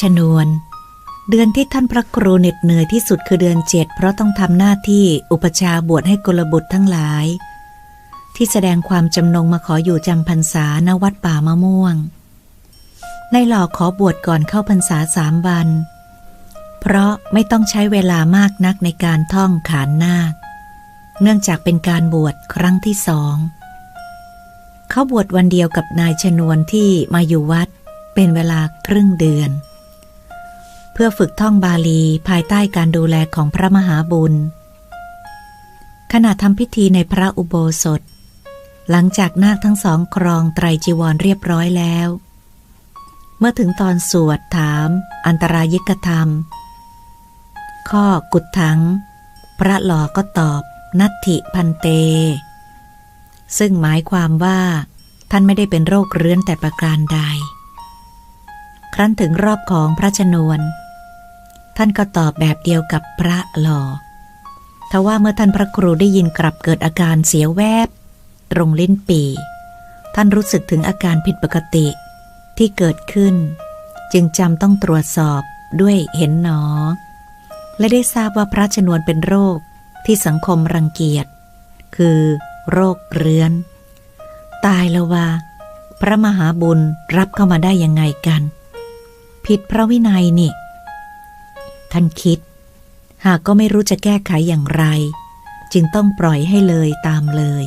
ชนวน เดือนที่ท่านพระครูเหน็ดเหนื่อยที่สุดคือเดือนเจ็ดเพราะต้องทำหน้าที่อุปชาบวชให้กุลบุตรทั้งหลาย ที่แสดงความจำนงมาขออยู่จำพรรษาณวัดป่ามะม่วง ในหล่อขอบวชก่อนเข้าพรรษาสามวัน เพราะไม่ต้องใช้เวลามากนักในการท่องขานนาค เนื่องจากเป็นการบวชครั้งที่สองเขาบวชวันเดียวกับนายชนวนที่มาอยู่วัดเป็นเวลาครึ่งเดือน พื่อฝึกท่องบาลีภายใต้การดูแลของพระมหาบุญ ขณะทำพิธีในพระอุโบสถ หลังจากนาคทั้งสองครองไตรจีวรเรียบร้อยแล้ว เมื่อถึงตอนสวดถาม อันตรายิกธรรม ข้อกุดถัง พระหลอก็ตอบ นัตถิพันเต ซึ่งหมายความว่าท่านไม่ได้เป็นโรคเรื้อนแต่ประการใด ครั้นถึงรอบของพระชนวน ท่านก็ตอบแบบเดียวกับพระหลอทว่าเมื่อท่านพระครูได้ยินกลับเกิดอาการเสียแวบ ตรงลิ้นปี ท่านรู้สึกถึงอาการผิดปกติที่เกิดขึ้น จึงจำต้องตรวจสอบด้วยเห็นหนอ และได้ทราบว่าพระชนวนเป็นโรคที่สังคมรังเกียจ คือโรคเรื้อน ตายแล้วว่า พระมหาบุญรับเข้ามาได้ยังไงกัน ผิดพระวินัยนี่ ท่านคิด หากก็ไม่รู้จะแก้ไขอย่างไร จึงต้องปล่อยให้เลยตามเลย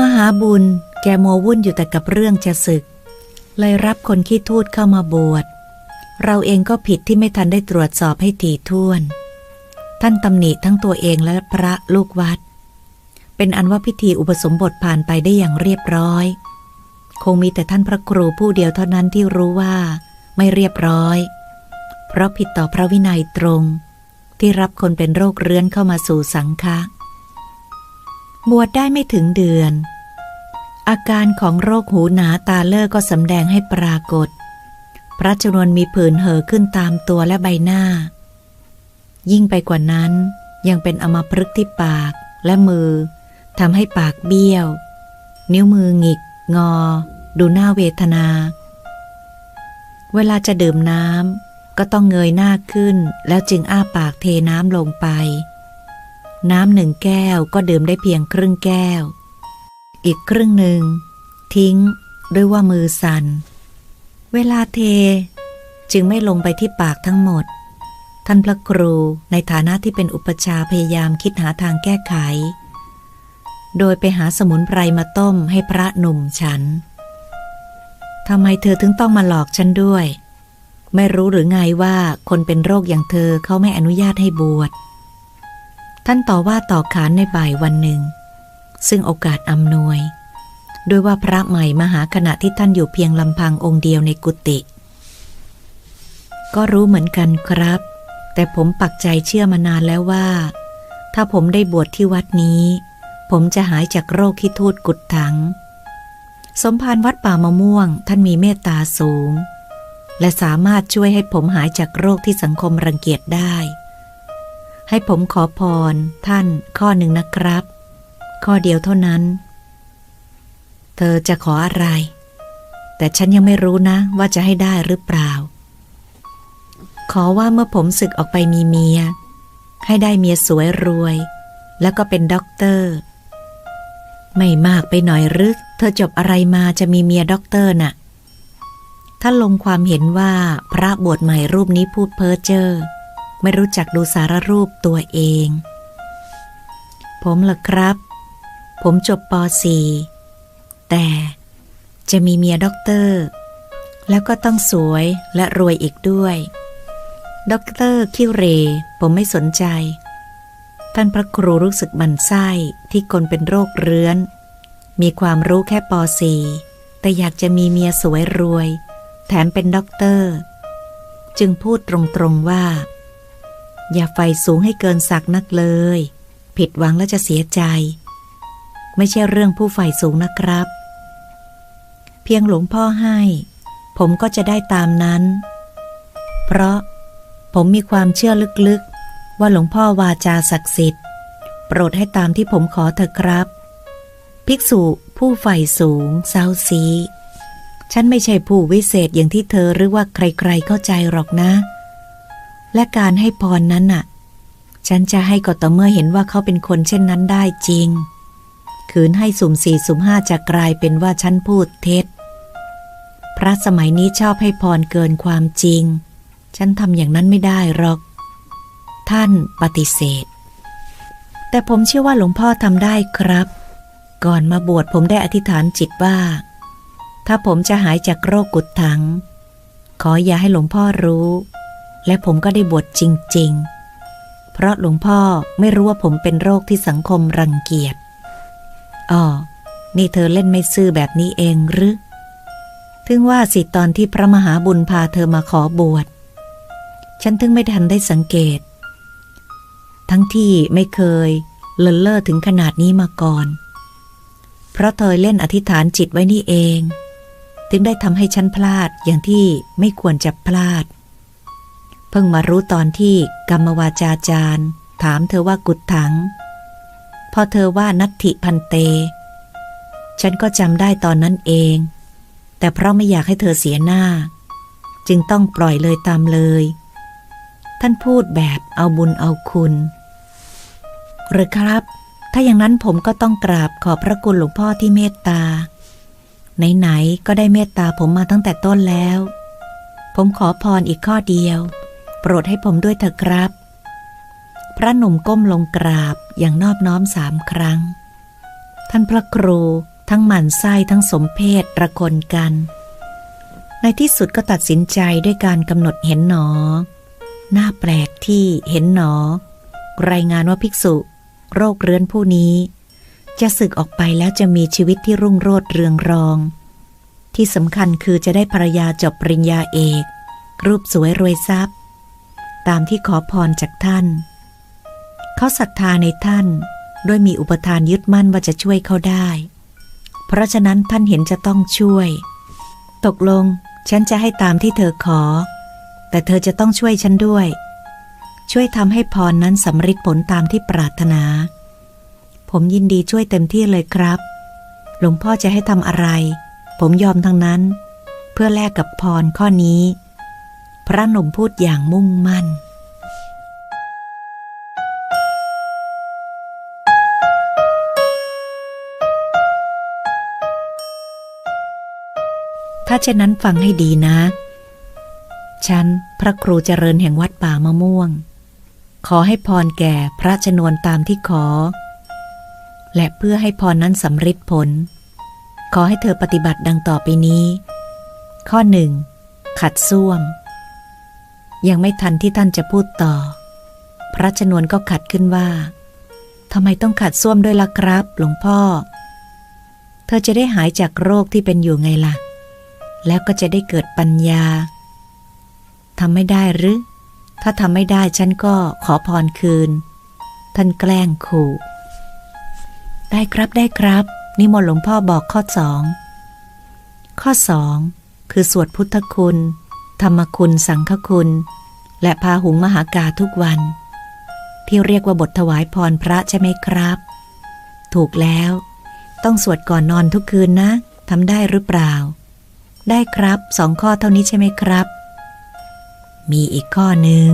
มหาบุญแกมัววุ่นอยู่แต่กับเรื่องจะศึก เลยรับคนขี้ทูดเข้ามาบวช เราเองก็ผิดที่ไม่ทันได้ตรวจสอบให้ถี่ถ้วน ท่านตำหนิทั้งตัวเองและพระลูกวัด เป็นอันว่าพิธีอุปสมบทผ่านไปได้อย่างเรียบร้อย คงมีแต่ท่านพระครูผู้เดียวเท่านั้นที่รู้ว่าไม่เรียบร้อย เพราะผิดต่อพระวินัยตรง ที่รับคนเป็นโรคเรื้อนเข้ามาสู่สังฆะบวชได้ไม่ถึงเดือน อาการของโรคหูหนาตาเลิกก็สำแดงให้ปรากฏ พระจนวนมีผื่นเห่อขึ้นตามตัวและใบหน้า ยิ่งไปกว่านั้นยังเป็นอมพฤกษ์ที่ปากและมือ ทำให้ปากเบี้ยว นิ้วมือหงิก งอ ดูหน้าเวทนา เวลาจะดื่มน้ำก็ต้องเงยหน้าขึ้น แล้วจึงอ้าปากเทน้ำลงไป น้ำหนึ่งแก้วก็ดื่มได้เพียงครึ่งแก้ว อีกครึ่งหนึ่ง ทิ้งด้วยว่ามือสัน่น เวลาเท จึงไม่ลงไปที่ปากทั้งหมด ท่านพระครูในฐานะที่เป็นอุปชาพยายามคิดหาทางแก้ไข โดยไปหาสมุนไพรมาต้มให้พระหนุ่มฉัน ทำไมเธอถึงต้องมาหลอกฉันด้วย ไม่รู้หรือไงว่าคนเป็นโรคอย่างเธอเขาไม่อนุญาตให้บวช ท่านต่อว่าต่อขานในบ่ายวันหนึ่ง ซึ่งโอกาสอำนวย ด้วยว่าพระใหม่มาหาขณะที่ท่านอยู่เพียงลำพังองค์เดียวในกุฏิก็รู้เหมือนกันครับ แต่ผมปักใจเชื่อมานานแล้วว่า ถ้าผมได้บวชที่วัดนี้ ผมจะหายจากโรคขี้ทูดกุดถัง สมภารวัดป่ามะม่วงท่านมีเมตตาสูง และสามารถช่วยให้ผมหายจากโรคที่สังคมรังเกียจได้ ให้ผมขอพรท่านข้อหนึ่งนะครับ ข้อเดียวเท่านั้น เธอจะขออะไร แต่ฉันยังไม่รู้นะว่าจะให้ได้หรือเปล่า ขอว่าเมื่อผมศึกออกไปมีเมีย ให้ได้เมียสวยรวยแล้วก็เป็นด็อกเตอร์ ไม่มากไปหน่อยหรือเธอจบอะไรมาจะมีเมียด็อกเตอร์น่ะ ท่านลงความเห็นว่าพระบวชใหม่รูปนี้พูดเพ้อเจ้อไม่รู้จักดูสารรูปตัวเอง ผมล่ะครับ ผมจบป .4 แต่จะมีเมียด็อกเตอร์ แล้วก็ต้องสวยและรวยอีกด้วยด็อกเตอร์คิวเร ผมไม่สนใจ ท่านพระครูรู้สึกบันไส้ที่คนเป็นโรคเรื้อน มีความรู้แค่ป .4 แต่อยากจะมีเมียสวยรวย แถมเป็นด็อกเตอร์ จึงพูดตรงๆว่า อย่าไฟสูงให้เกินสักนักเลย ผิดหวังแล้วจะเสียใจ ไม่ใช่เรื่องผู้ใฝ่สูงนะครับ เพียงหลวงพ่อให้ ผมก็จะได้ตามนั้น เพราะผมมีความเชื่อลึกๆ ว่าหลวงพ่อวาจาศักดิ์สิทธิ์ โปรดให้ตามที่ผมขอเถอะครับ ภิกษุผู้ใฝ่สูงเซาซี ฉันไม่ใช่ผู้วิเศษอย่างที่เธอหรือว่าใครๆเข้าใจหรอกนะ และการให้พรนั้นน่ะ ฉันจะให้ก็ต่อเมื่อเห็นว่าเขาเป็นคนเช่นนั้นได้จริง ขืนให้สุ่มสี่สุ่มห้าจะกลายเป็นว่าฉันพูดเท็จ พระสมัยนี้ชอบให้พรเกินความจริง ฉันทำอย่างนั้นไม่ได้หรอก ท่านปฏิเสธ แต่ผมเชื่อว่าหลวงพ่อทำได้ครับ ก่อนมาบวชผมได้อธิษฐานจิตว่า ถ้าผมจะหายจากโรคกุดถัง ขออย่าให้หลวงพ่อรู้ และผมก็ได้บวชจริง ๆ เพราะหลวงพ่อไม่รู้ว่าผมเป็นโรคที่สังคมรังเกียจอ๋อนี่เธอเล่นไม่ซื่อแบบนี้เองหรือ ถึงว่าสิตอนที่พระมหาบุญพาเธอมาขอบวช ฉันถึงไม่ทันได้สังเกต ทั้งที่ไม่เคยเลินเล่อถึงขนาดนี้มาก่อน เพราะเธอเล่นอธิษฐานจิตไว้นี่เอง ถึงได้ทำให้ฉันพลาดอย่างที่ไม่ควรจะพลาด เพิ่งมารู้ตอนที่กรรมวาจาจารย์ ถามเธอว่ากุดถัง พอเธอว่านัตถิพันเต ฉันก็จำได้ตอนนั้นเอง แต่เพราะไม่อยากให้เธอเสียหน้า จึงต้องปล่อยเลยตามเลย ท่านพูดแบบเอาบุญเอาคุณ หรือครับ ถ้าอย่างนั้นผมก็ต้องกราบขอบพระคุณหลวงพ่อที่เมตตา ไหน ๆ ก็ได้เมตตาผมมาตั้งแต่ต้นแล้ว ผมขอพรอีกข้อเดียว โปรดให้ผมด้วยเถอะครับ พระหนุ่มก้มลงกราบอย่างนอบน้อมสามครั้ง ท่านพระครูทั้งหมั่นไส้ทั้งสมเพศระคนกัน ในที่สุดก็ตัดสินใจด้วยการกำหนดเห็นหนอ น้าแปลกที่เห็นหนอ รายงานว่าภิกษุ โรคเรื้อนผู้นี้ จะศึกออกไปแล้วจะมีชีวิตที่รุ่งโรจน์เรืองรอง ที่สำคัญคือจะได้ภรรยาจบปริญญาเอก รูปสวยรวยทรัพย์ ตามที่ขอพรจากท่าน เขาศรัทธาในท่านด้วยมีอุปทานยึดมั่นว่าจะช่วยเขาได้ เพราะฉะนั้นท่านเห็นจะต้องช่วย ตกลงฉันจะให้ตามที่เธอขอ แต่เธอจะต้องช่วยฉันด้วย ช่วยทำให้พรนั้นสำเร็จผลตามที่ปรารถนา ผมยินดีช่วยเต็มที่เลยครับ หลวงพ่อจะให้ทำอะไร ผมยอมทั้งนั้น เพื่อแลกกับพรข้อนี้ พระหนุ่มพูดอย่างมุ่งมั่นถ้าเช่นนั้นฟังให้ดีนะ ฉัน พระครูเจริญแห่งวัดป่ามะม่วง ขอให้พรแก่พระชนวนตามที่ขอ และเพื่อให้พรนั้นสำเร็จผล ขอให้เธอปฏิบัติดังต่อไปนี้ ข้อหนึ่งขัดส้วม ยังไม่ทันที่ท่านจะพูดต่อ พระชนวนก็ขัดขึ้นว่าทำไมต้องขัดส้วมด้วยล่ะครับ หลวงพ่อ เธอจะได้หายจากโรคที่เป็นอยู่ไงล่ะ แล้วก็จะได้เกิดปัญญา ทำไม่ได้หรือ ถ้าทำไม่ได้ฉันก็ขอพรคืน ท่านแกล้งขู่ได้ครับได้ครับ นิมนต์หลวงพ่อบอกข้อสอง ข้อสองคือสวดพุทธคุณ ธรรมคุณสังฆคุณ และพาหุงมหากาทุกวัน ที่เรียกว่าบทถวายพรพระใช่ไหมครับ ถูกแล้ว ต้องสวดก่อนนอนทุกคืนนะทำได้หรือเปล่า ได้ครับสองข้อเท่านี้ใช่ไหมครับ มีอีกข้อหนึ่ง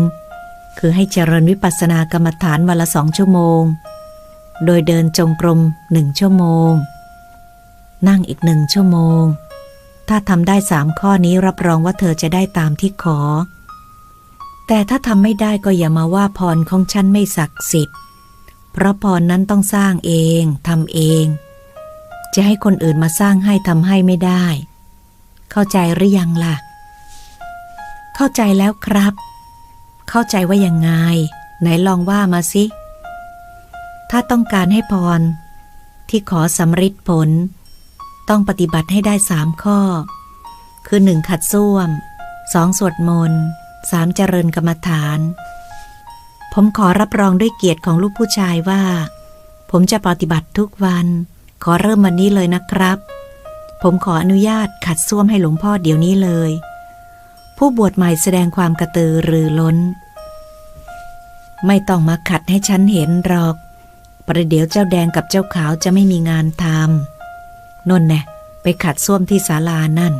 คือให้เจริญวิปัสสนากรรมฐานวันละสองชั่วโมง โดยเดินจงกรมหนึ่งชั่วโมง นั่งอีกหนึ่งชั่วโมง ถ้าทำได้สามข้อนี้รับรองว่าเธอจะได้ตามที่ขอ แต่ถ้าทำไม่ได้ก็อย่ามาว่าพรของฉันไม่ศักดิ์สิทธิ์ เพราะพรนั้นต้องสร้างเองทำเอง จะให้คนอื่นมาสร้างให้ทำให้ไม่ได้ เข้าใจหรือยังล่ะ เข้าใจแล้วครับ เข้าใจว่ายังไง ไหนลองว่ามาสิ ถ้าต้องการให้พร ที่ขอสำริดผล ต้องปฏิบัติให้ได้สามข้อ คือหนึ่งขัดส้วมสองสวดมนต์สามเจริญกรรมฐาน ผมขอรับรองด้วยเกียรติของลูกผู้ชายว่า ผมจะปฏิบัติทุกวัน ขอเริ่มวันนี้เลยนะครับ ผมขออนุญาตขัดส้วมให้หลวงพ่อเดี๋ยวนี้เลย ผู้บวชใหม่แสดงความกระตือรือร้น ไม่ต้องมาขัดให้ฉันเห็นหรอก ประเดี๋ยวเจ้าแดงกับเจ้าขาวจะไม่มีงานทำนนแน่ไปขัดส้วมที่ศาลานั่น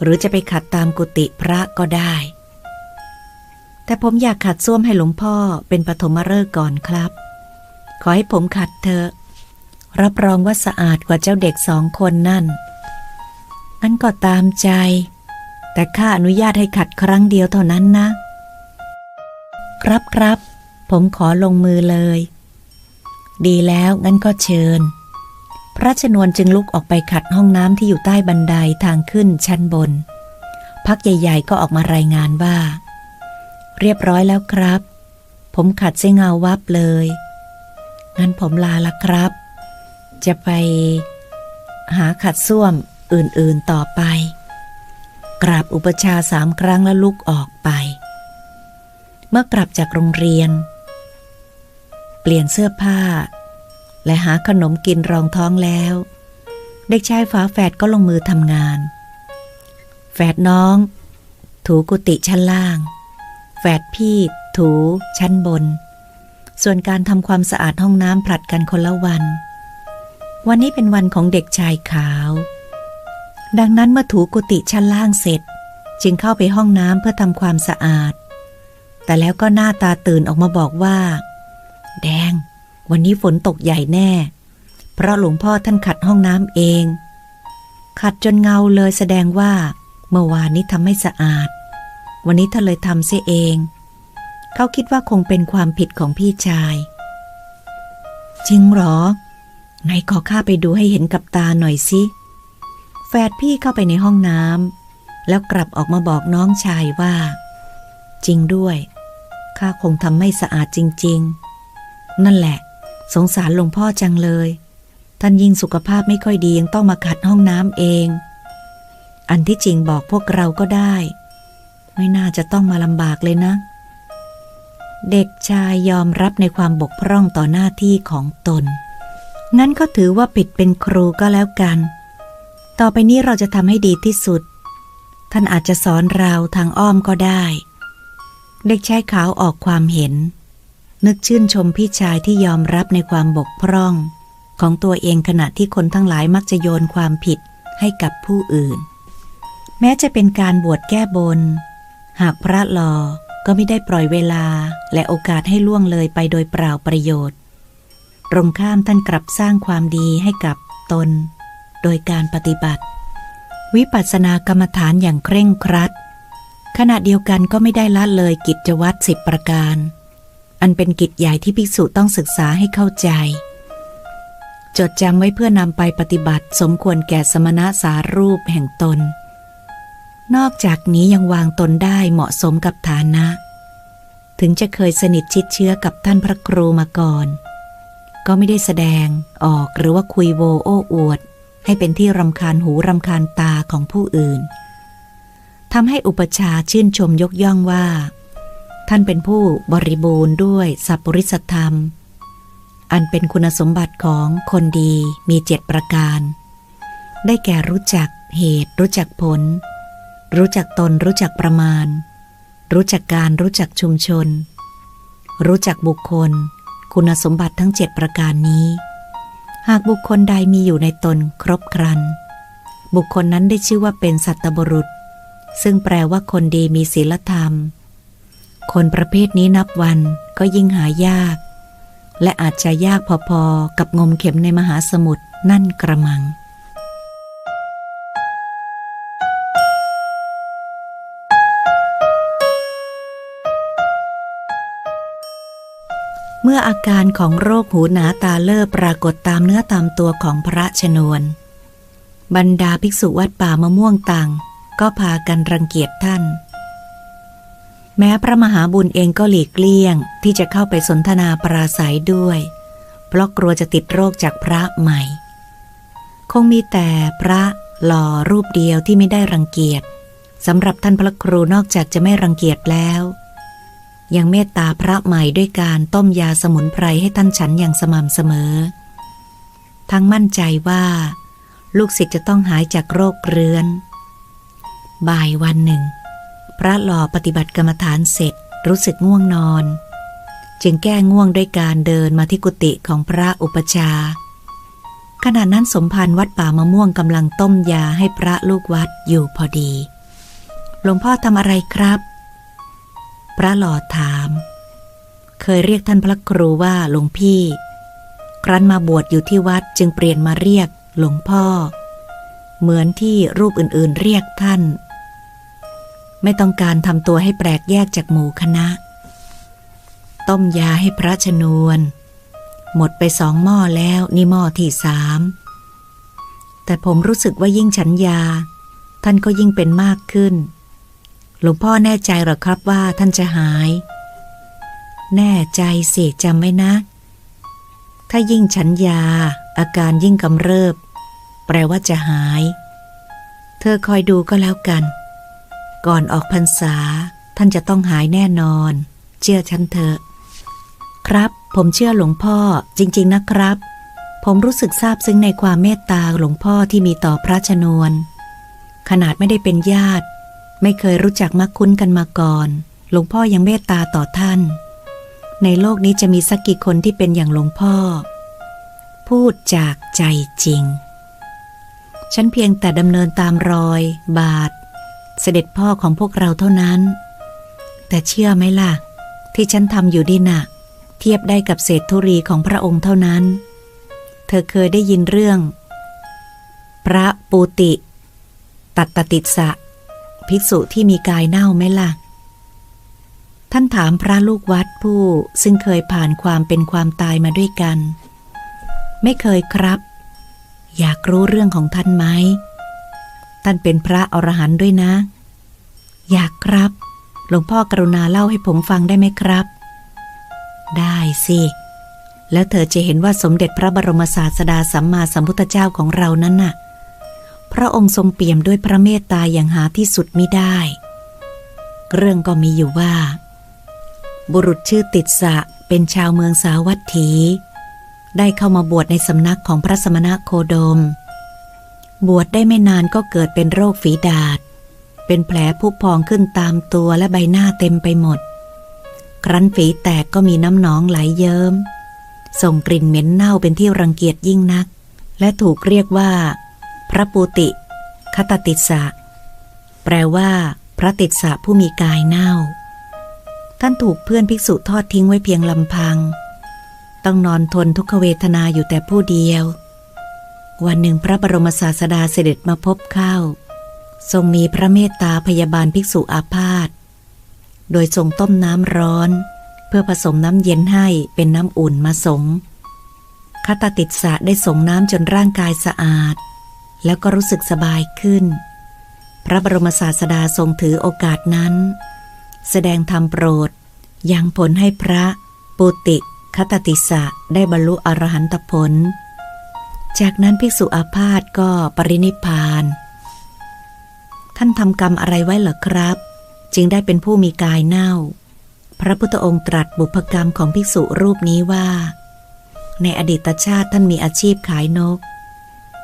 หรือจะไปขัดตามกุฏิพระก็ได้ แต่ผมอยากขัดส้วมให้หลวงพ่อเป็นปฐมฤกษ์ก่อนครับ ขอให้ผมขัดเถอะรับรองว่าสะอาดกว่าเจ้าเด็กสองคนนั่นงั้นก็ตามใจ แต่ข้าอนุญาตให้ขัดครั้งเดียวเท่านั้นนะ ครับครับ ผมขอลงมือเลย ดีแล้วงั้นก็เชิญ พระชนวนจึงลุกออกไปขัดห้องน้ำที่อยู่ใต้บันไดทางขึ้นชั้นบน พักใหญ่ๆก็ออกมารายงานว่า เรียบร้อยแล้วครับ ผมขัดเส้เงาวับเลย งั้นผมลาละครับ จะไปหาขัดส้วมอื่นๆต่อไป กราบอุปชาสามครั้งแล้วลุกออกไป เมื่อกลับจากโรงเรียน เปลี่ยนเสื้อผ้า และหาขนมกินรองท้องแล้ว เด็กชายฝาแฝดก็ลงมือทำงาน แฝดน้อง ถูกุฏิชั้นล่าง แฝดพี่ถูชั้นบน ส่วนการทำความสะอาดห้องน้ำผลัดกันคนละวัน วันนี้เป็นวันของเด็กชายขาว ดังนั้นเมื่อถูกุฏิชั้นล่างเสร็จ จึงเข้าไปห้องน้ำเพื่อทำความสะอาด แต่แล้วก็หน้าตาตื่นออกมาบอกว่า แดง วันนี้ฝนตกใหญ่แน่ เพราะหลวงพ่อท่านขัดห้องน้ำเอง ขัดจนเงาเลยแสดงว่า เมื่อวานนี้ทำไม่สะอาด วันนี้ท่านเลยทำเสียเอง เขาคิดว่าคงเป็นความผิดของพี่ชาย จริงหรอ ไหนขอข้าไปดูให้เห็นกับตาหน่อยสิ ฝดพี่เข้าไปในห้องน้ำแล้วกลับออกมาบอกน้องชายว่า จริงด้วยข้าคงทำไม่สะอาดจริง ๆ นั่นแหละ สงสารหลวงพ่อจังเลย ท่านยิ่งสุขภาพไม่ค่อยดียังต้องมาขัดห้องน้ำเอง อันที่จริงบอกพวกเราก็ได้ ไม่น่าจะต้องมาลำบากเลยนะ เด็กชายยอมรับในความบกพร่องต่อหน้าที่ของตน งั้นก็ถือว่าปิดเป็นครูก็แล้วกัน ต่อไปนี้เราจะทำให้ดีที่สุด ท่านอาจจะสอนเราทางอ้อมก็ได้ เด็กชายขาวออกความเห็น นึกชื่นชมพี่ชายที่ยอมรับในความบกพร่อง ของตัวเองขณะที่คนทั้งหลายมักจะโยนความผิดให้กับผู้อื่น แม้จะเป็นการบวชแก้บน หากพระหลอก็ไม่ได้ปล่อยเวลาและโอกาสให้ล่วงเลยไปโดยเปล่าประโยชน์ ตรงข้ามท่านกลับสร้างความดีให้กับตน โดยการปฏิบัติ วิปัสสนากรรมฐานอย่างเคร่งครัด ขณะเดียวกันก็ไม่ได้ละเลยกิจวัตรสิบประการ อันเป็นกิจใหญ่ที่ภิกษุต้องศึกษาให้เข้าใจ จดจำไว้เพื่อนำไปปฏิบัติสมควรแก่สมณะสารูปแห่งตน นอกจากนี้ยังวางตนได้เหมาะสมกับฐานะ ถึงจะเคยสนิทชิดเชื้อกับท่านพระครูมาก่อนก็ไม่ได้แสดงออกหรือว่าคุยโวโอ้อวด ให้เป็นที่รำคาญหูรำคาญตาของผู้อื่นทำให้อุปชาชื่นชมยกย่องว่า ท่านเป็นผู้บริบูรณ์ด้วยสัพปริสธรรม อันเป็นคุณสมบัติของคนดีมีเจ็ดประการ ได้แก่รู้จักเหตุ รู้จักผล รู้จักตนรู้จักประมาณ รู้จักการรู้จักชุมชน รู้จักบุคคล คุณสมบัติทั้งเจ็ดประการนี้ หากบุคคลใดมีอยู่ในตนครบครัน บุคคลนั้นได้ชื่อว่าเป็นสัตบุรุษ ซึ่งแปลว่าคนดีมีศีลธรรม คนประเภทนี้นับวันก็ยิ่งหายาก และอาจจะยากพอๆกับงมเข็มในมหาสมุทรนั่นกระมัง เมื่ออาการของโรคหูหนาตาเลิบปรากฏตามเนื้อตามตัวของพระชนวน บรรดาภิกษุวัดป่ามะม่วงตังก็พากันรังเกียจท่าน แม้พระมหาบุญเองก็หลีกเลี่ยงที่จะเข้าไปสนทนาปราศัยด้วย เพราะกลัวจะติดโรคจากพระใหม่ คงมีแต่พระหล่อรูปเดียวที่ไม่ได้รังเกียจสำหรับท่านพระครูนอกจากจะไม่รังเกียจแล้ว ยังเมตตาพระใหม่ด้วยการต้มยาสมุนไพรให้ท่านฉันอย่างสม่ำเสมอ ทั้งมั่นใจว่า ลูกศิษย์จะต้องหายจากโรคเรื้อน บ่ายวันหนึ่ง พระหล่อปฏิบัติกรรมฐานเสร็จรู้สึกง่วงนอน จึงแก้ง่วงด้วยการเดินมาที่กุฏิของพระอุปชา ขณะนั้นสมภารวัดป่ามะม่วงกำลังต้มยาให้พระลูกวัดอยู่พอดี หลวงพ่อทำอะไรครับ พระหลอดถาม เคยเรียกท่านพระครูว่าหลวงพี่ ครั้นมาบวชอยู่ที่วัดจึงเปลี่ยนมาเรียกหลวงพ่อ เหมือนที่รูปอื่นๆเรียกท่าน ไม่ต้องการทำตัวให้แปลกแยกจากหมู่คณะ ต้มยาให้พระชนวน หมดไปสองหม้อแล้วนี่หม้อที่สามแต่ผมรู้สึกว่ายิ่งฉันยา ท่านก็ยิ่งเป็นมากขึ้น หลวงพ่อแน่ใจหรอครับว่าท่านจะหาย แน่ใจสิจำไว้นะ ถ้ายิ่งฉันยา อาการยิ่งกำเริบ แปลว่าจะหาย เธอคอยดูก็แล้วกัน ก่อนออกพรรษา ท่านจะต้องหายแน่นอน เชื่อฉันเถอะครับ ผมเชื่อหลวงพ่อจริง ๆ นะครับ ผมรู้สึกซาบซึ้งในความเมตตาหลวงพ่อที่มีต่อพระชนวน ขนาดไม่ได้เป็นญาติ ไม่เคยรู้จักมักคุ้นกันมาก่อน หลวงพ่อยังเมตตาต่อท่าน ในโลกนี้จะมีสักกี่คนที่เป็นอย่างหลวงพ่อ พูดจากใจจริง ฉันเพียงแต่ดำเนินตามรอย บาท เสด็จพ่อของพวกเราเท่านั้น แต่เชื่อไหมล่ะ ที่ฉันทำอยู่ดีน่ะ เทียบได้กับเศษธุรีของพระองค์เท่านั้น เธอเคยได้ยินเรื่อง พระปูติ ตัตตติสะ ภิกษุที่มีกายเน่าไหมล่ะ ท่านถามพระลูกวัดผู้ซึ่งเคยผ่านความเป็นความตายมาด้วยกัน ไม่เคยครับ อยากรู้เรื่องของท่านไหม ท่านเป็นพระอรหันต์ด้วยนะ อยากครับ หลวงพ่อกรุณาเล่าให้ผมฟังได้ไหมครับ ได้สิ แล้วเธอจะเห็นว่าสมเด็จพระบรมศาสดาสัมมาสัมพุทธเจ้าของเรานั้นน่ะ พระองค์ทรงเปี่ยมด้วยพระเมตตาอย่างหาที่สุดมิได้ เรื่องก็มีอยู่ว่า บุรุษชื่อติดสะเป็นชาวเมืองสาวัตถี ได้เข้ามาบวชในสำนักของพระสมณะโคดม บวชได้ไม่นานก็เกิดเป็นโรคฝีดาษ เป็นแผลพุพองขึ้นตามตัวและใบหน้าเต็มไปหมด ครั้นฝีแตกก็มีน้ำหนองไหลเยิ้มส่งกลิ่นเหม็นเน่าเป็นที่รังเกียจยิ่งนัก และถูกเรียกว่า พระปูติคตติสสะแปลว่า พระติสสะผู้มีกายเน่า ท่านถูกเพื่อนภิกษุทอดทิ้งไว้เพียงลำพัง ต้องนอนทนทุกขเวทนาอยู่แต่ผู้เดียว วันหนึ่งพระบรมศาสดาเสด็จมาพบเข้า ทรงมีพระเมตตาพยาบาลภิกษุอาพาธโดยทรงต้มน้ำร้อน เพื่อผสมน้ำเย็นให้เป็นน้ำอุ่นมาสงคตติสะได้สงน้ำจนร่างกายสะอาด แล้วก็รู้สึกสบายขึ้น พระบรมศาสดาทรงถือโอกาสนั้น แสดงธรรมโปรดยังผลให้พระปุติคตติสะได้บรรลุอรหันตผล จากนั้นภิกษุอาพาธก็ปรินิพาน ท่านทำกรรมอะไรไว้เหรอครับ จึงได้เป็นผู้มีกายเน่า พระพุทธองค์ตรัสบุพกรรมของภิกษุรูปนี้ว่า ในอดีตชาติท่านมีอาชีพขายนก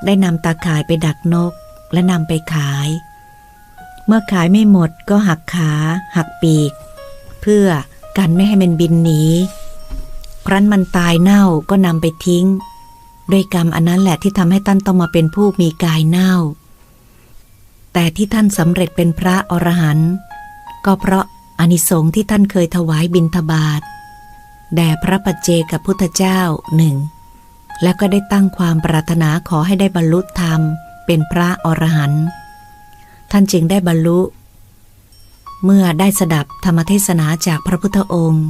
ได้นำตาข่ายไปดักนกและนำไปขาย เมื่อขายไม่หมดก็หักขา หักปีก เพื่อกันไม่ให้มันบินหนี ครั้นมันตายเน่าก็นำไปทิ้ง ด้วยกรรมอันนั้นแหละที่ทำให้ท่านต้องมาเป็นผู้มีกายเน่า แต่ที่ท่านสำเร็จเป็นพระอรหันต์ก็เพราะอานิสงส์ที่ท่านเคยถวายบิณฑบาตแด่พระปัจเจกับพุทธเจ้าหนึ่ง แล้วก็ได้ตั้งความปรารถนาขอให้ได้บรรลุธรรม เป็นพระอรหันต์ท่านจึงได้บรรลุ เมื่อได้สดับธรรมเทศนาจากพระพุทธองค์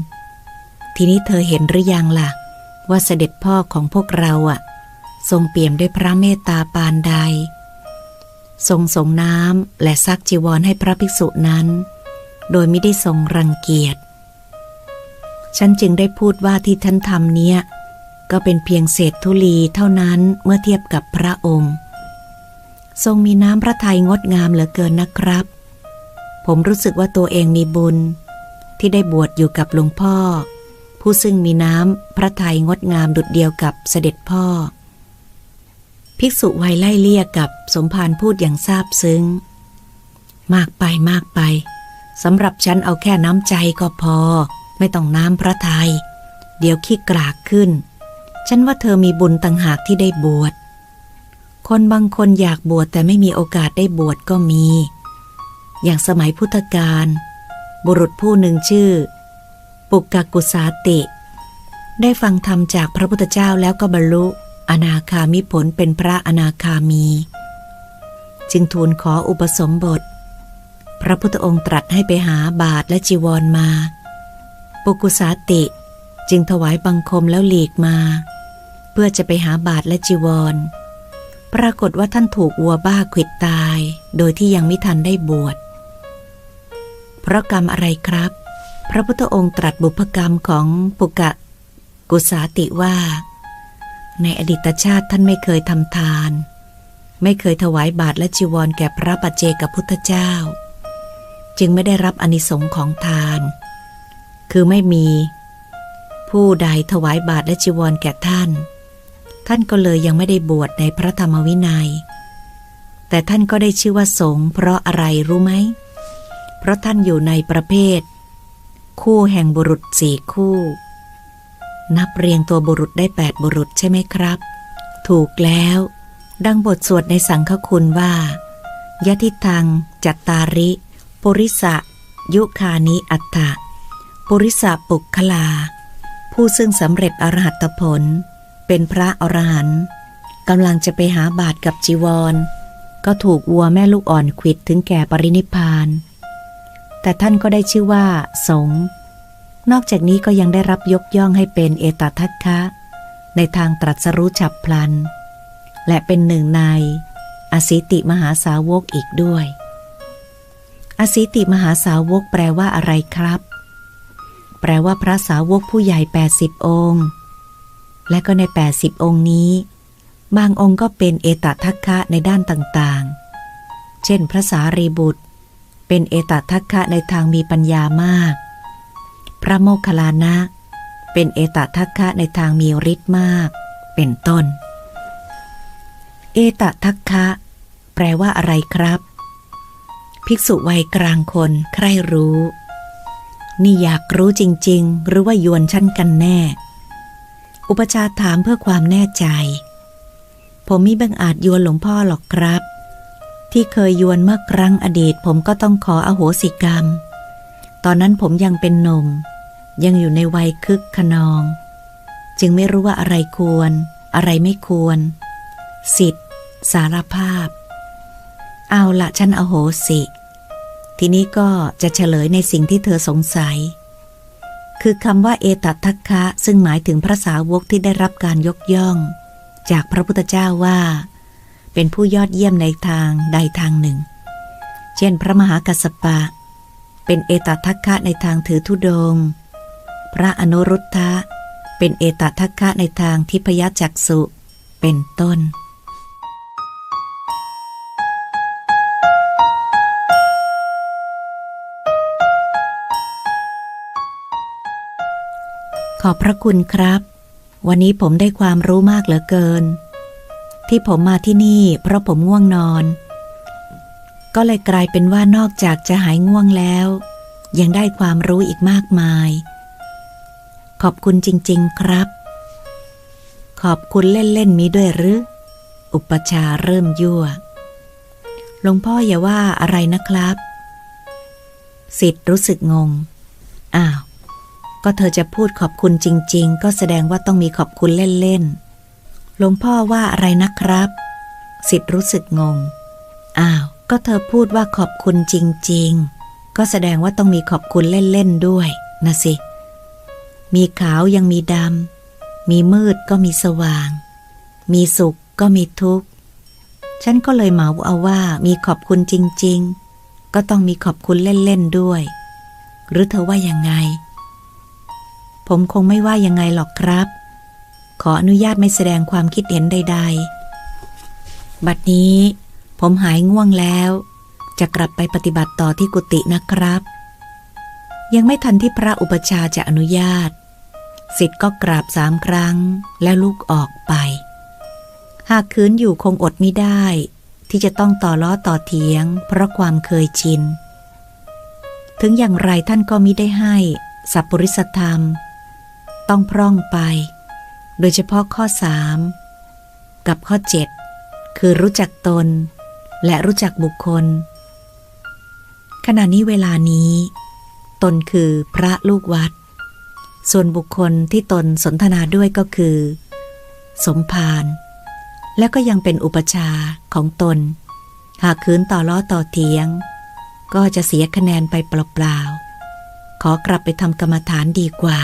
ทีนี้เธอเห็นหรือยังล่ะ ว่าเสด็จพ่อของพวกเราอะ่ะ ทรงเปี่ยมด้วยพระเมตตาปานใด ทรงสงน้ำและซักจีวรให้พระภิกษุนั้น โดยไม่ได้ทรงรังเกียจฉันจึงได้พูดว่าที่ท่านทำเนี้ย ก็เป็นเพียงเศษธุลีเท่านั้นเมื่อเทียบกับพระองค์ ทรงมีน้ำพระทัยงดงามเหลือเกินนะครับ ผมรู้สึกว่าตัวเองมีบุญ ที่ได้บวชอยู่กับหลวงพ่อ ผู้ซึ่งมีน้ำพระทัยงดงามดุดเดียวกับเสด็จพ่อ ภิกษุวัยไล่เลี่ยกับสมภารพูดอย่างซาบซึ้ง มากไปมากไปสำหรับฉันเอาแค่น้ำใจก็พอ ไม่ต้องน้ำพระทยัยเดี๋ยวขี้กลากขึ้น ฉันว่าเธอมีบุญต่างหากที่ได้บวช คนบางคนอยากบวชแต่ไม่มีโอกาสได้บวชก็มี อย่างสมัยพุทธกาลบุรุษผู้หนึ่งชื่อ ปุกกกุสาติ ได้ฟังธรรมจากพระพุทธเจ้าแล้วก็บรรลุอนาคามิผลเป็นพระอนาคามี จึงทูลขออุปสมบท พระพุทธองค์ตรัสให้ไปหาบาทและจีวรมา ปุกุสาติจึงถวายบังคมแล้วหลีกมา เพื่อจะไปหาบาทและจีวร ปรากฏว่าท่านถูกวัวบ้าขวิดตาย โดยที่ยังไม่ทันได้บวช เพราะกรรมอะไรครับ พระพุทธองค์ตรัสบุพกรรมของปุกะกุสาติว่า ในอดีตชาติท่านไม่เคยทำทาน ไม่เคยถวายบาทและจีวรแก่พระปัจเจกับพุทธเจ้า จึงไม่ได้รับอนิสงค์ของทาน คือไม่มีผู้ใดถวายบาทและจีวรแก่ท่าน ท่านก็เลยยังไม่ได้บวชในพระธรรมวินัย แต่ท่านก็ได้ชื่อว่าสงฆ์เพราะอะไรรู้ไหม เพราะท่านอยู่ในประเภท คู่แห่งบุรุษสี่คู่ นับเรียงตัวบุรุษได้แปดบุรุษใช่ไหมครับ ถูกแล้ว ดังบทสวดในสังฆคุณว่ายะทิทัง จัตตาริ ปุริสะ ยุคานิอัตถะปุริสะปุกคลา ผู้ซึ่งสำเร็จอรหัตผล เป็นพระอรหันต์กำลังจะไปหาบาทกับจีวร ก็ถูกวัวแม่ลูกอ่อนขิดถึงแก่ปรินิพาน แต่ท่านก็ได้ชื่อว่า สงนอกจากนี้ก็ยังได้รับยกย่องให้เป็นเอตทัคคะ ในทางตรัสรู้ฉับพลัน และเป็นหนึ่งในอสิติมหาสาวกอีกด้วย อสิติมหาสาวกแปลว่าอะไรครับ แปลว่าพระสาวกผู้ใหญ่ 80 องค์ และก็ใน 80 องค์นี้ บางองค์ก็เป็นเอตทัคคะในด้านต่างๆ เช่นพระสารีบุตร เป็นเอตทัคคะในทางมีปัญญามาก พระโมคคัลลานะ เป็นเอตทัคคะในทางมีฤทธิ์มาก เป็นต้น เอตทัคคะ แปลว่าอะไรครับ ภิกษุวัยกลางคนใครรู้ นี่อยากรู้จริง ๆ หรือว่ายวนชั้นกันแน่ อุปชาถามเพื่อความแน่ใจ ผมมิบังอาจยวนหลวงพ่อหรอกครับ ที่เคยยวนเมื่อครั้งอดีต ผมก็ต้องขออโหสิกรรม ตอนนั้นผมยังเป็นหนุ่ม ยังอยู่ในวัยคึกขนอง จึงไม่รู้ว่าอะไรควร อะไรไม่ควร สิทธิ์ สารภาพ เอาละฉันอโหสิ ทีนี้ก็จะเฉลยในสิ่งที่เธอสงสัย คือคำว่าเอตัทัคคะ ซึ่งหมายถึงพระสาวกที่ได้รับการยกย่อง จากพระพุทธเจ้าว่า เป็นผู้ยอดเยี่ยมในทางใดทางหนึ่ง เช่น พระมหากัสสปะ เป็นเอตทัคคะในทางถือธุดง พระอนุรุทธะ เป็นเอตทัคคะในทางทิพยจักสุเป็นต้น ขอบพระคุณครับ วันนี้ผมได้ความรู้มากเหลือเกิน ที่ผมมาที่นี่เพราะผมง่วงนอน ก็เลยกลายเป็นว่านอกจากจะหายง่วงแล้ว ยังได้ความรู้อีกมากมาย ขอบคุณจริง ๆ ครับ ขอบคุณเล่น ๆ มีด้วยหรือ อุปชาเริ่มยั่วหลวงพ่ออย่าว่าอะไรนะครับ สิทธิ์รู้สึกงง อ้าว ก็เธอจะพูดขอบคุณจริง ๆ ก็แสดงว่าต้องมีขอบคุณเล่นๆหลวงพ่อว่าอะไรนะครับ สิทธิ์รู้สึกงง อ้าว ก็เธอพูดว่าขอบคุณจริง ๆ ก็แสดงว่าต้องมีขอบคุณเล่นๆด้วยนะสิ มีขาวยังมีดำ มีมืดก็มีสว่าง มีสุขก็มีทุกข์ ฉันก็เลยเหมาเอาว่ามีขอบคุณจริง ๆ ก็ต้องมีขอบคุณเล่นๆด้วย หรือเธอว่ายังไง ผมคงไม่ว่ายังไงหรอกครับ ขออนุญาตไม่แสดงความคิดเห็นใด ๆ บัดนี้ ผมหายง่วงแล้ว จะกลับไปปฏิบัติต่อที่กุฏินะครับ ยังไม่ทันที่พระอุปชาจะอนุญาตสิทธ์ก็กราบสามครั้งแล้วลุกออกไป หากคืนอยู่คงอดไม่ได้ ที่จะต้องต่อล้อต่อเถียง เพราะความเคยชิน ถึงอย่างไรท่านก็มิได้ให้ สัพปริสธรรม ต้องพร่องไป โดยเฉพาะข้อสามกับข้อเจ็ดคือรู้จักตน และรู้จักบุคคล ขณะนี้เวลานี้ ตนคือพระลูกวัด ส่วนบุคคลที่ตนสนทนาด้วยก็คือ สมภารแล้วก็ยังเป็นอุปชาของตน หากคืนต่อล้อต่อเถียง ก็จะเสียคะแนนไปเปล่าๆขอกลับไปทำกรรมฐานดีกว่า